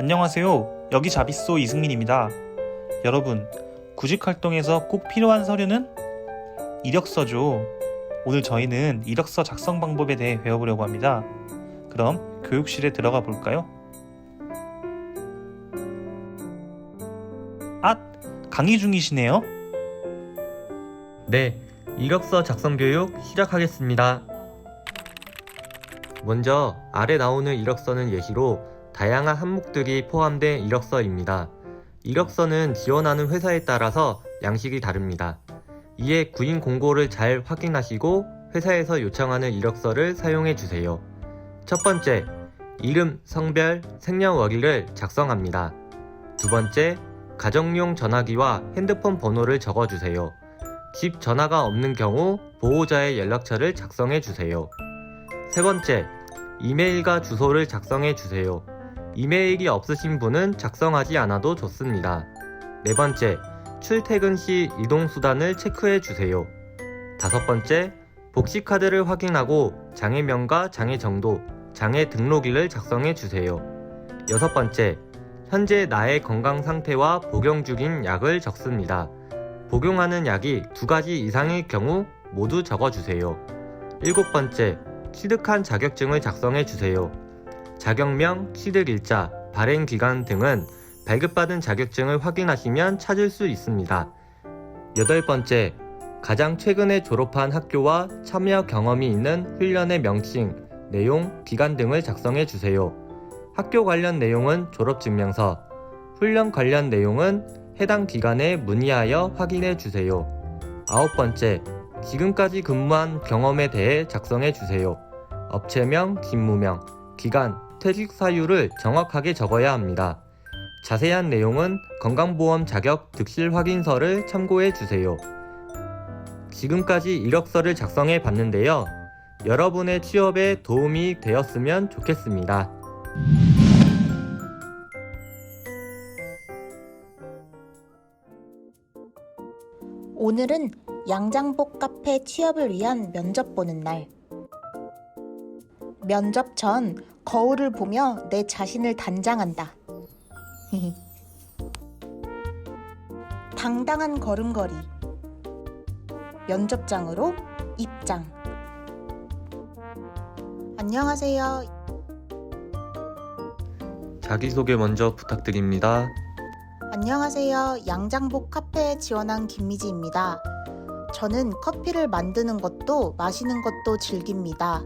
안녕하세요. 여기 자비소 이승민입니다. 여러분, 구직 활동에서 꼭 필요한 서류는 이력서죠. 오늘 저희는 이력서 작성 방법에 대해 배워보려고 합니다. 그럼 교육실에 들어가 볼까요? 아, 강의 중이시네요. 네, 이력서 작성 교육 시작하겠습니다. 먼저 아래 나오는 이력서는 예시로 다양한 항목들이 포함된 이력서입니다. 이력서는 지원하는 회사에 따라서 양식이 다릅니다. 이에 구인 공고를 잘 확인하시고 회사에서 요청하는 이력서를 사용해 주세요. 첫 번째, 이름, 성별, 생년월일을 작성합니다. 두 번째, 가정용 전화기와 핸드폰 번호를 적어 주세요. 집 전화가 없는 경우 보호자의 연락처를 작성해 주세요. 세 번째, 이메일과 주소를 작성해 주세요. 이메일이 없으신 분은 작성하지 않아도 좋습니다. 네 번째, 출퇴근 시 이동수단을 체크해 주세요. 다섯 번째, 복식카드를 확인하고 장애명과 장애 정도, 장애 등록일을 작성해 주세요. 여섯 번째, 현재 나의 건강 상태와 복용 중인 약을 적습니다. 복용하는 약이 두 가지 이상일 경우 모두 적어주세요. 일곱 번째, 취득한 자격증을 작성해 주세요. 자격명, 취득일자, 발행기간 등은 발급받은 자격증을 확인하시면 찾을 수 있습니다. 여덟 번째, 가장 최근에 졸업한 학교와 참여 경험이 있는 훈련의 명칭, 내용, 기간 등을 작성해 주세요. 학교 관련 내용은 졸업증명서, 훈련 관련 내용은 해당 기관에 문의하여 확인해 주세요. 아홉 번째, 지금까지 근무한 경험에 대해 작성해 주세요. 업체명, 직무명, 기간, 퇴직 사유를 정확하게 적어야 합니다. 자세한 내용은 건강보험 자격 득실 확인서를 참고해 주세요. 지금까지 이력서를 작성해 봤는데요. 여러분의 취업에 도움이 되었으면 좋겠습니다. 오늘은 양장복 카페 취업을 위한 면접 보는 날. 면접 전 거울을 보며 내 자신을 단장한다. 당당한 걸음걸이. 면접장으로 입장. 안녕하세요. 자기소개 먼저 부탁드립니다. 안녕하세요. 양장복 카페에 지원한 김미지입니다. 저는 커피를 만드는 것도 마시는 것도 즐깁니다.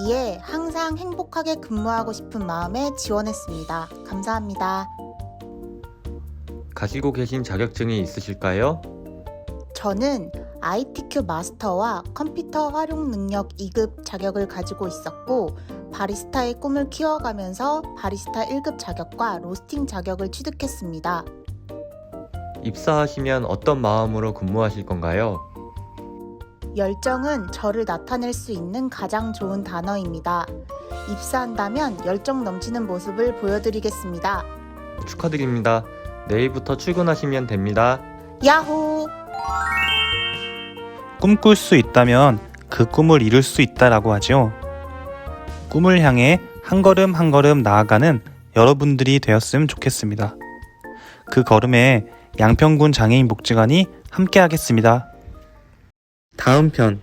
이에 항상 행복하게 근무하고 싶은 마음에 지원했습니다. 감사합니다. 가지고 계신 자격증이 있으실까요? 저는 ITQ 마스터와 컴퓨터 활용 능력 2급 자격을 가지고 있었고, 바리스타의 꿈을 키워가면서 바리스타 1급 자격과 로스팅 자격을 취득했습니다. 입사하시면 어떤 마음으로 근무하실 건가요? 열정은 저를 나타낼 수 있는 가장 좋은 단어입니다. 입사한다면 열정 넘치는 모습을 보여드리겠습니다. 축하드립니다. 내일부터 출근하시면 됩니다. 야호! 꿈꿀 수 있다면 그 꿈을 이룰 수 있다라고 하죠. 꿈을 향해 한 걸음 한 걸음 나아가는 여러분들이 되었으면 좋겠습니다. 그 걸음에 양평군 장애인 복지관이 함께하겠습니다. 다음 편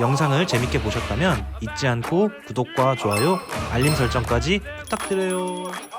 영상을 재밌게 보셨다면 잊지 않고 구독과 좋아요, 알림 설정까지 부탁드려요.